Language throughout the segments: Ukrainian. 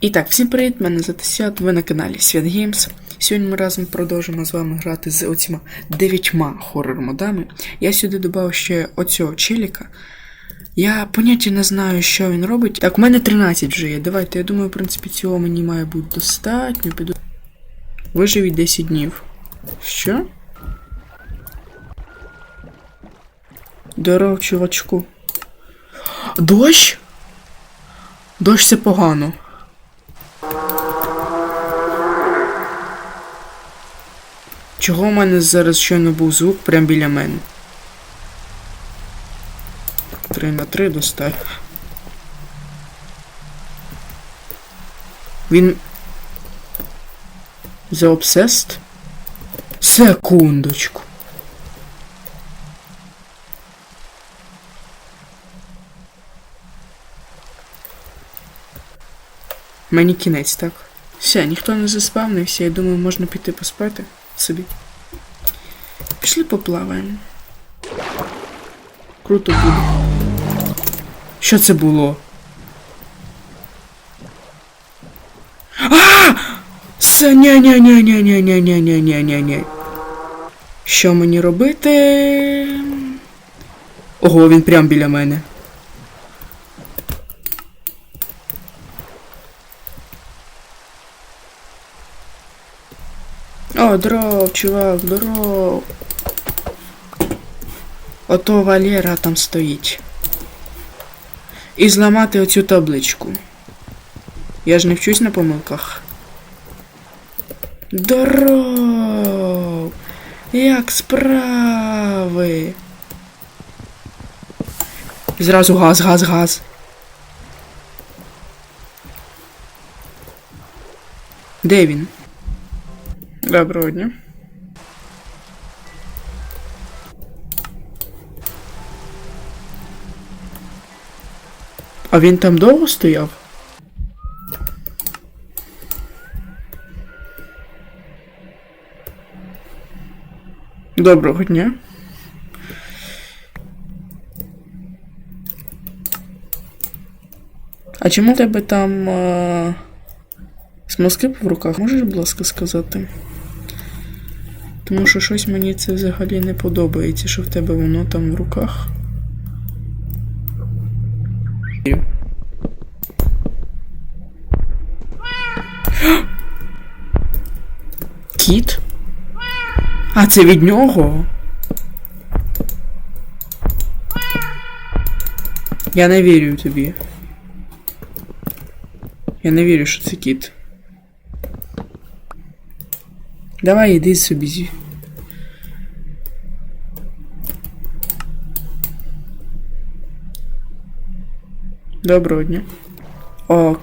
І так, всім привіт, мене звати ви на каналі Свят Геймс. Сьогодні ми разом продовжимо з вами грати з оціма дев'ятьма хоррор-модами. Я сюди додав ще оцього челіка. Я поняття не знаю, що він робить. Так, у мене 13 вже є. Давайте, я думаю, в принципі, цього мені має бути достатньо. Піду. Виживіть 10 днів. Що? Здоров, чувачку. Дощ? Дощ це погано. Чого в мене зараз щойно був звук прямо біля мене? 3 на 3 достав. Він. The Obsessed? Секундочку. Мені кінець, так? Все, ніхто не заспавнився, я думаю, можна піти поспати собі. Пішли поплаваємо. Круто буде. Що це було? А! Це ня ня ня ня ня ня ня ня ня ня ня Що мені робити? Ого, він прям біля мене. О, дров, чувак, дров. Ото Валера там стоїть. І зламати оцю табличку. Я ж не вчусь на помилках. Здоров! Як справи? Зразу газ, газ, газ. Де він? Доброго дня. А він там довго стояв? Доброго дня. А чому в тебе там е... смоскип в руках? Можеш, будь ласка, сказати? Тому що щось мені це взагалі не подобається, що в тебе воно там в руках. Кіт? А, це від нього? Я не вірю тобі. Я не вірю, що це кіт. Давай іди собі. Доброго дня. О,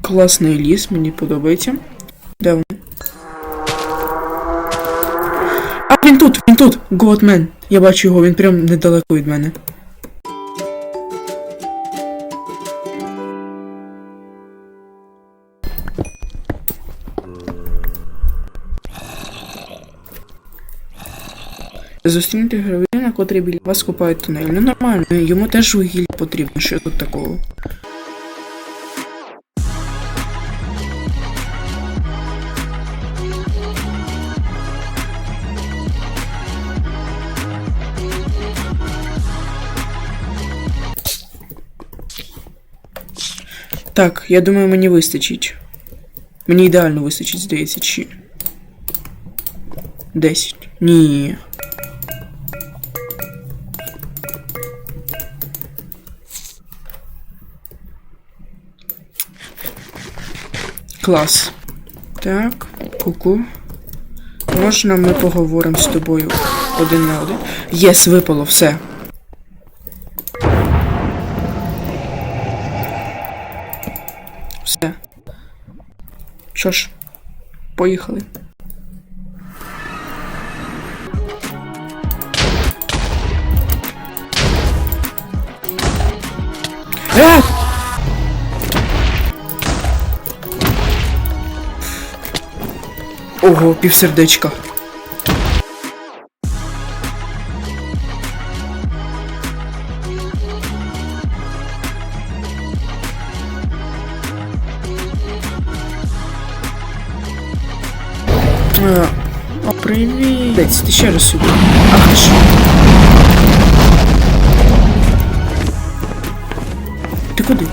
класний ліс, мені подобається. Де він? А, він тут, він тут! Готмен. Я бачу його, він прям недалеко від мене. Зустрінути гравіна, котрий біля вас копають тунель. Ну нормально, йому теж вугілля потрібно, що тут такого. Так, я думаю, мені вистачить. Мені ідеально вистачить, здається, чи. 10. Ні. Клас. Так, куку. Можна ми поговоримо з тобою один на один? Єс, випало, все. Все. Що ж, поїхали. Е! Ого, півсердечка. Е, а привіт. Блять, ти ще раз сюди. Ах ти. Ти куди?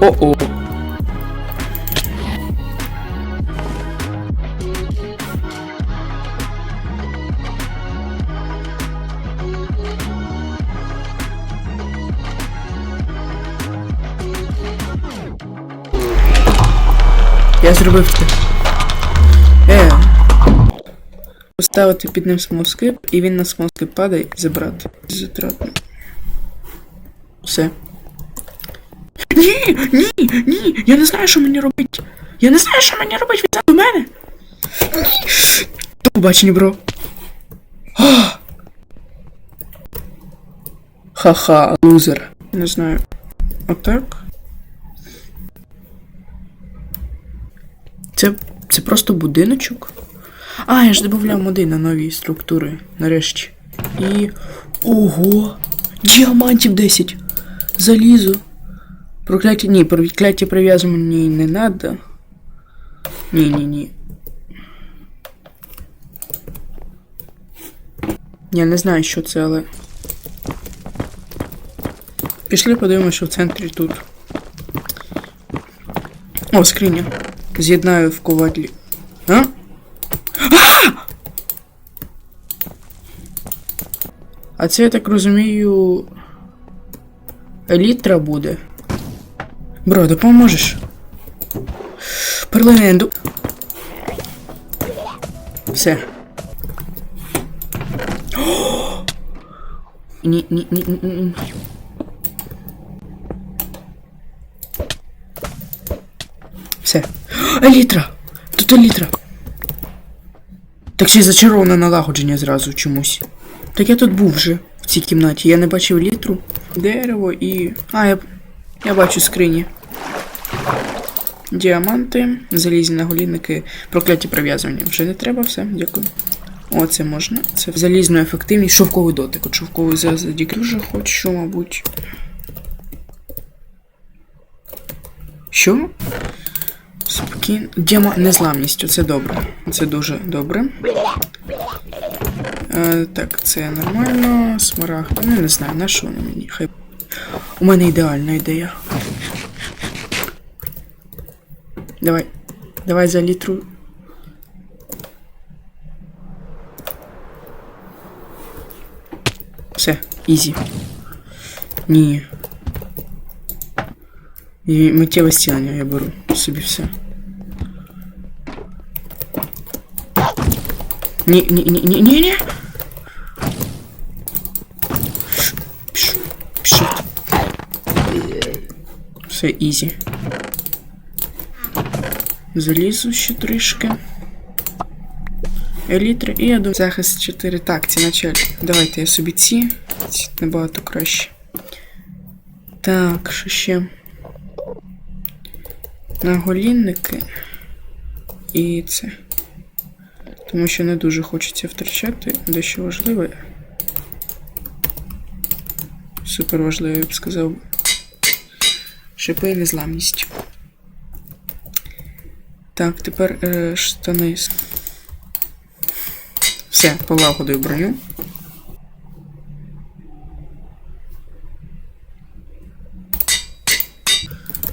О-о. Я зробив це. Е. Поставити під ним смоскип, і він на смоскип падає забрати. Затратно. Все. Ні, ні, ні, я не знаю, що мені робити. Я не знаю, що мені робити, він до мене. Ні. До побачення, бро. Ха-ха, лузер. Не знаю. Отак. Це, просто будиночок. А, я ж додавав моди на нові структури. Нарешті. І. Ого! Діамантів 10! Залізо. Прокляття. Ні, прокляття прив'язані не надо. Ні, ні, ні. Я не знаю, що це, але. Пішли подивимося, що в центрі тут. О, скриня. З'єднаю в ковадлі. А? А! А це, я так розумію. Елітра буде. Бро, допоможеш? Перлиненду. Все. Ні, ні, ні, ні, ні. Все. Елітра! Тут елітра. Так ще й зачароване налагодження зразу чомусь. Так я тут був вже в цій кімнаті. Я не бачив літру, дерево і. А, я. Я бачу скрині. Діаманти, залізні наголінники, прокляті прив'язування. Вже не треба, все, дякую. О, це можна. Це залізно ефективність, шовковий дотик. От шовковий зазадік дуже хочу, мабуть. Що? Спокійно. Діама незламністю, це добре. Це дуже добре. Е, так, це нормально. Смарагд. Ну, не знаю, на що воно мені. Хай. У мене ідеальна ідея. Давай. Давай за літру. Все, ізі. Ні. І миттєве стілення я беру собі все. Ні, ні, ні, ні, ні, ні. Пш, пш. Все ізі. Залізу ще трішки. Елітри і я думаю, захист 4. Так, ці началі. Давайте я собі ці. Ці набагато краще. Так, що ще? Наголінники. І це. Тому що не дуже хочеться втрачати дещо важливе. Супер важливе, я б сказав. Шипи і незламність. Так, тепер е, штани. Все, полагодую броню.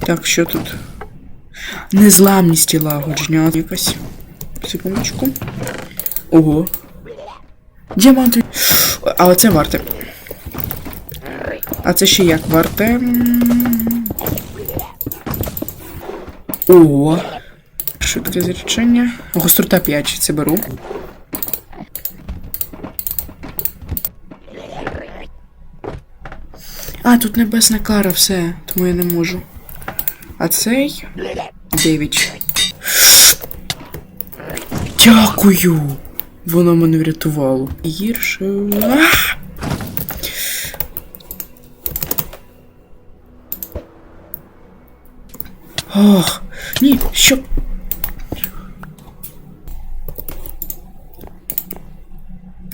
Так, що тут? Незламність і лагодження якась. Секундочку. Ого. Діаманти. А оце варте. А це ще як варте? О. Швидке зречення. Гострота 5, це беру. А, тут небесна кара, все, тому я не можу. А цей 9. Дякую! Воно мене врятувало. Гірше. А! Ох, ні, що.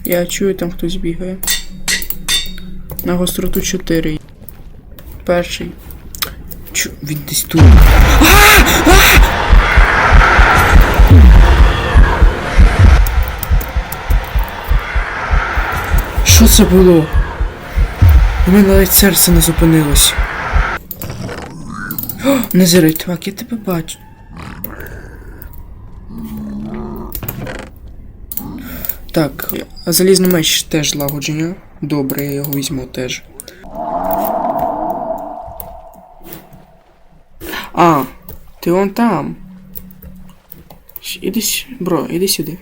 Я чую, там хтось бігає. На гостроту 4. Перший. Чу, він десь тут. А! А! Це було? У мене навіть серце не зупинилось. О, Незеритвак, я тебе бачу. Так, залізний меч теж злагодження. Добре, я його візьму теж. А, ти вон там. Іди, бро, іди сюди.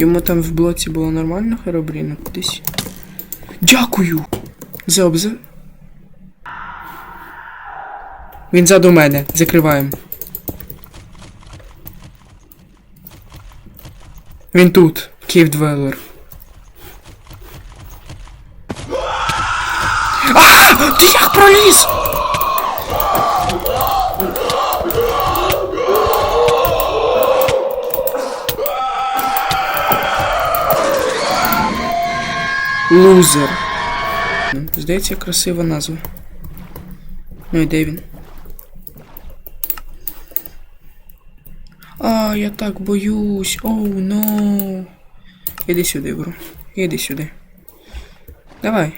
Йому там в блоці було нормально херобріна кудись. Дякую! За обзор. Він ззаду мене. Закриваємо. Він тут. Кейвдвеллер. А! Ти як проліз? Лузер. Здається, красива назва. Ну і де він? А, я так боюсь. Оу, но. Іди сюди, бро. Іди сюди. Давай.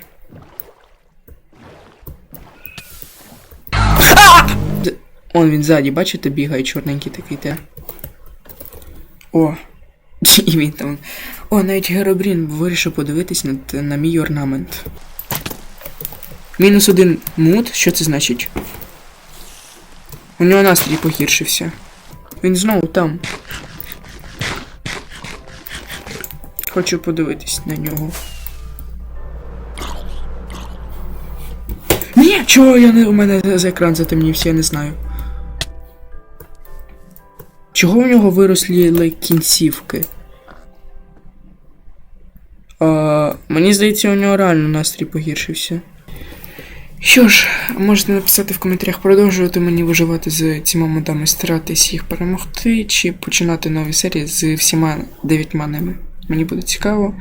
Он він ззаді, бачите, бігає чорненький такий те. О. І він там. О, навіть Геробрін вирішив подивитись на, на мій орнамент. Мінус один мут, що це значить? У нього настрій погіршився. Він знову там. Хочу подивитись на нього. Ні, чого я не у мене за екран затемнівся, я не знаю. Чого у нього виросли лайк, кінцівки? А, мені здається, у нього реально настрій погіршився. Що ж, можете написати в коментарях, продовжувати мені виживати з цими модами, старатись їх перемогти, чи починати нові серії з всіма дев'ятьма ними. Мені буде цікаво.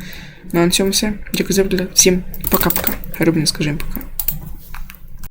Ну а на цьому все. Дякую за перегляд. Всім пока-пока. Робін, скажімо пока.